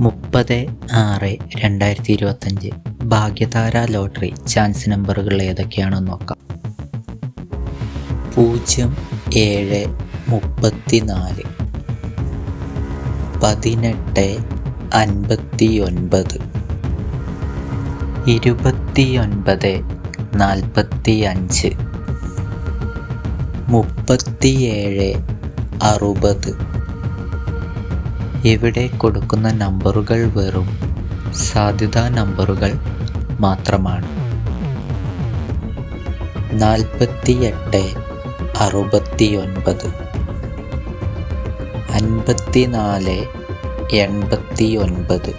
മുപ്പത് ആറ് രണ്ടായിരത്തി ഇരുപത്തഞ്ച് ഭാഗ്യതാര ലോട്ടറി ചാൻസ് നമ്പറുകൾ ഏതൊക്കെയാണെന്ന് നോക്കാം. പൂജ്യം ഏഴ് മുപ്പത്തി നാല് പതിനെട്ട് അൻപത്തി ഒൻപത് ഇരുപത്തിയൊൻപത് നാൽപ്പത്തി അഞ്ച് മുപ്പത്തിയേഴ് അറുപത്. ഇവിടെ കൊടുക്കുന്ന നമ്പറുകൾ വെറും സാധ്യതാ നമ്പറുകൾ മാത്രമാണ്. നാൽപ്പത്തിയെട്ട് അറുപത്തിയൊൻപത്. അൻപത്തിനാല് എൺപത്തി ഒൻപത്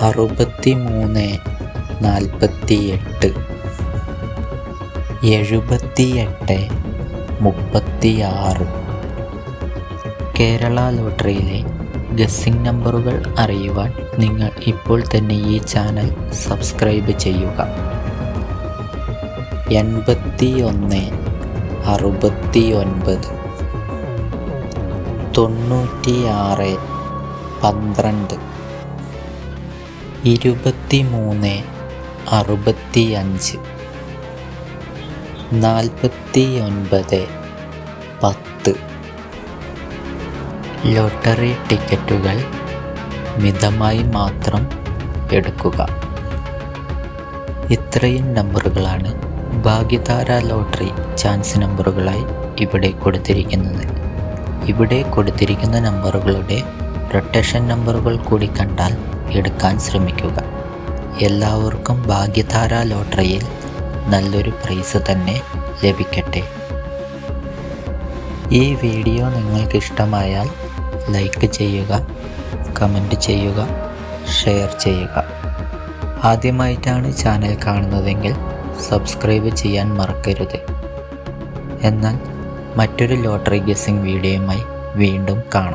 അറുപത്തി മൂന്ന് നാൽപ്പത്തിയെട്ട്. എഴുപത്തിയെട്ട് മുപ്പത്തിയാറ്. കേരള ലോട്ടറിയിലെ ഗസ്സിംഗ് നമ്പറുകൾ അറിയുവാൻ നിങ്ങൾ ഇപ്പോൾ തന്നെ ഈ ചാനൽ സബ്സ്ക്രൈബ് ചെയ്യുക. എൺപത്തി ഒന്ന് അറുപത്തി ഒൻപത് തൊണ്ണൂറ്റിയാറ് പന്ത്രണ്ട് ഇരുപത്തി മൂന്ന് അറുപത്തി അഞ്ച് നാൽപ്പത്തി ഒൻപത് പത്ത്. ലോട്ടറി ടിക്കറ്റുകൾ മിതമായി മാത്രം എടുക്കുക. ഇത്രയും നമ്പറുകളാണ് ഭാഗ്യതാര ലോട്ടറി ചാൻസ് നമ്പറുകളായി ഇവിടെ കൊടുത്തിരിക്കുന്നത്. ഇവിടെ കൊടുത്തിരിക്കുന്ന നമ്പറുകളുടെ റൊട്ടേഷൻ നമ്പറുകൾ കൂടി കണ്ടാൽ എടുക്കാൻ ശ്രമിക്കുക. എല്ലാവർക്കും ഭാഗ്യതാര ലോട്ടറിയിൽ നല്ലൊരു പ്രൈസ് തന്നെ ലഭിക്കട്ടെ. ഈ വീഡിയോ നിങ്ങൾക്ക് ഇഷ്ടമായാൽ ലൈക്ക് ചെയ്യുക കമന്റ് ചെയ്യുക ഷെയർ ചെയ്യുക. ആദ്യമായിട്ടാണ് ചാനൽ കാണുന്നതെങ്കിൽ സബ്സ്ക്രൈബ് ചെയ്യാൻ മറക്കരുത്. എന്നാൽ മറ്റൊരു ലോട്ടറി ഗെസ്സിംഗ് വീഡിയോയുമായി വീണ്ടും കാണാം.